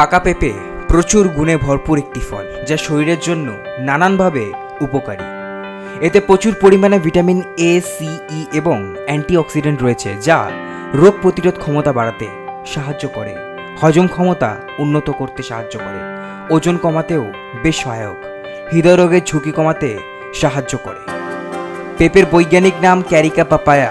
পাকা পেঁপে প্রচুর গুণে ভরপুর একটি ফল, যা শরীরের জন্য নানানভাবে উপকারী। এতে প্রচুর পরিমাণে ভিটামিন এ সি ই এবং অ্যান্টিঅক্সিডেন্ট রয়েছে, যা রোগ প্রতিরোধ ক্ষমতা বাড়াতে সাহায্য করে, হজম ক্ষমতা উন্নত করতে সাহায্য করে, ওজন কমাতেও বেশ সহায়ক হৃদয়রোগের ঝুঁকি কমাতে সাহায্য করে। পেঁপের বৈজ্ঞানিক নাম ক্যারিকা পাপায়া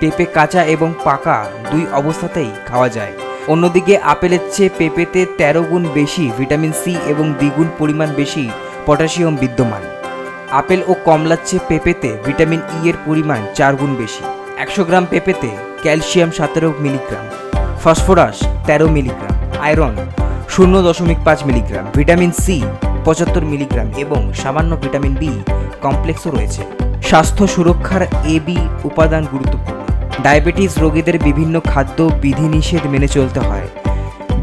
পেঁপে কাঁচা এবং পাকা দুই অবস্থাতেই খাওয়া যায়। অন্যদিকে আপেলের চেয়ে পেঁপেতে তেরো গুণ বেশি ভিটামিন সি এবং দ্বিগুণ পরিমাণ বেশি পটাশিয়াম বিদ্যমান। আপেল ও কমলার চেয়ে পেঁপেতে ভিটামিন ই এর পরিমাণ চার গুণ বেশি। একশো গ্রাম পেঁপেতে ক্যালসিয়াম সতেরো মিলিগ্রাম, ফসফরাস তেরো মিলিগ্রাম, আয়রন শূন্য দশমিক পাঁচ মিলিগ্রাম, ভিটামিন সি পঁচাত্তর মিলিগ্রাম এবং সামান্য ভিটামিন বি কমপ্লেক্সও রয়েছে। স্বাস্থ্য সুরক্ষার এ বি উপাদান গুরুত্বপূর্ণ। ডায়াবেটিস রোগীদের বিভিন্ন খাদ্য বিধিনিষেধ মেনে চলতে হয়।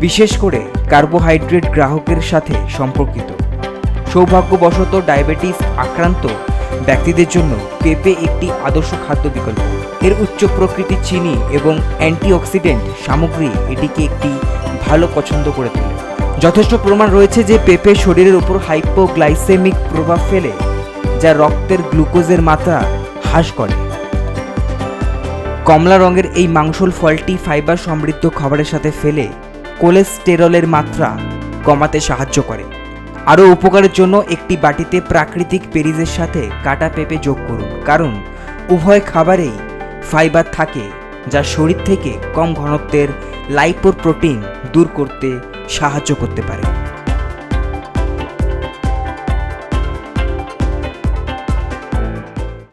বিশেষ করে কার্বোহাইড্রেট গ্রাহকের সাথে সম্পর্কিত। সৌভাগ্যবশত ডায়াবেটিস আক্রান্ত ব্যক্তিদের জন্য পেঁপে একটি আদর্শ খাদ্য বিকল্প। এর উচ্চ প্রকৃতির চিনি এবং অ্যান্টিঅক্সিডেন্ট সামগ্রী এটিকে একটি ভালো পছন্দ করে তোলে। যথেষ্ট প্রমাণ রয়েছে যে পেঁপে শরীরের উপর হাইপোগ্লাইসেমিক প্রভাব ফেলে, যা রক্তের গ্লুকোজের মাত্রা হ্রাস করে। কমলা রঙের এই মাংসল ফলটি ফাইবার সমৃদ্ধ খাবারের সাথে ফেলে কোলেস্টেরলের মাত্রা কমাতে সাহায্য করে। আরও উপকারের জন্য একটি বাটিতে প্রাকৃতিক পেরিজের সাথে কাটা পেঁপে যোগ করুন, কারণ উভয় খাবারেই ফাইবার থাকে, যা শরীর থেকে কম ঘনত্বের লাইপোর প্রোটিন দূর করতে সাহায্য করতে পারে।